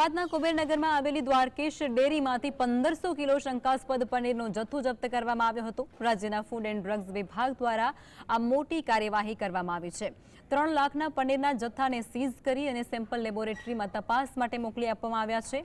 અમદાવાદના કુબેરનગરમાં આવેલી દ્વારકેશ ડેરીમાંથી પંદરસો કિલો શંકાસ્પદ પનીરનો જથ્થો જપ્ત કરવામાં આવ્યો હતો. રાજ્યના ફૂડ એન્ડ ડ્રગ્સ વિભાગ દ્વારા આ મોટી કાર્યવાહી કરવામાં આવી છે. ત્રણ લાખના પનીરના જથ્થાને સીઝ કરી અને સેમ્પલ લેબોરેટરીમાં તપાસ માટે મોકલી આપવામાં આવ્યા છે.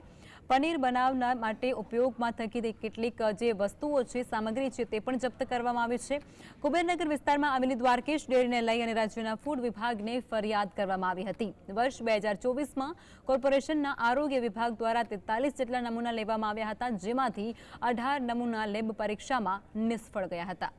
પનીર બનાવના માટે ઉપયોગમાં થતી કેટલીક જે વસ્તુઓ છે, સામગ્રી છે, તે પણ જપ્ત કરવામાં આવી છે. કુબેરનગર વિસ્તારમાં આવેલી દ્વારકેશ ડેરીને લઈ અને રાજ્યના ફૂડ વિભાગને ફરિયાદ કરવામાં આવી હતી. વર્ષ બે હજાર ચોવીસમાં કોર્પોરેશનના આરોગ્ય વિભાગ દ્વારા તેતાલીસ જેટલા નમૂના લેવામાં આવ્યા હતા, જેમાંથી અઢાર નમૂના લેબ પરીક્ષામાં નિષ્ફળ ગયા હતા.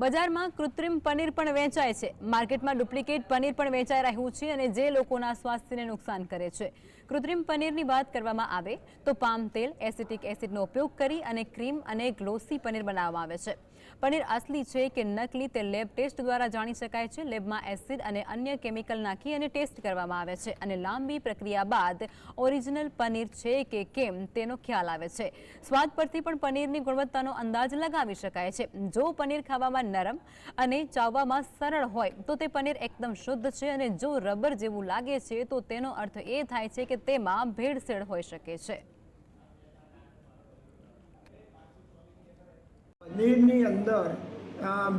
બજારમાં કૃત્રિમ પનીર પણ વેચાય છે. માર્કેટમાં ડુપ્લિકેટ પનીર પણ વેચાઈ રહ્યું છે અને જે લોકોના સ્વાસ્થ્યને નુકસાન કરે છે. કૃત્રિમ પનીરની વાત કરવામાં આવે તો પામ તેલ, એસિટિક એસિડનો ઉપયોગ કરી અને ક્રીમ અને ગ્લોસી પનીર બનાવવામાં આવે છે. પનીર અસલી છે કે નકલી તે લેબ ટેસ્ટ દ્વારા જાણી શકાય છે. લેબમાં એસિડ અને અન્ય કેમિકલ નાખી અને ટેસ્ટ કરવામાં આવે છે અને લાંબી પ્રક્રિયા બાદ ઓરિજિનલ પનીર છે કે કેમ તેનો ખ્યાલ આવે છે. સ્વાદ પરથી પણ પનીરની ગુણવત્તાનો અંદાજ લગાવી શકાય છે. જો પનીર ખાવામાં નરમ અને ચાવવામાં સરળ હોય તો તે પનીર એકદમ શુદ્ધ છે અને જો રબર જેવું લાગે છે તો તેનો અર્થ એ થાય છે કે તેમાં ભેળસેળ હોઈ શકે છે. પનીરની અંદર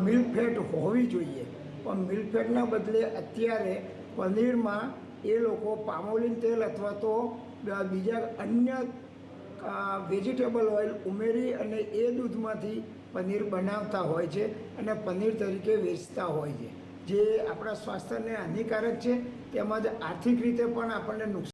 મિલ્કફેટ મિલ્ક હોવી જોઈએ. પણ મિલ્કફેટના બદલે અત્યારે પનીરમાં એ લોકો પામોલિન તેલ અથવા તો બીજા અન્ય વેજીટેબલ ઓઇલ ઉમેરી અને એ દૂધમાંથી પનીર બનાવતા હોય છે અને પનીર તરીકે વેચતા હોય છે. જે આપણા સ્વાસ્થ્યને હાનિકારક છે, તેમજ આર્થિક રીતે પણ આપણને નુકસાન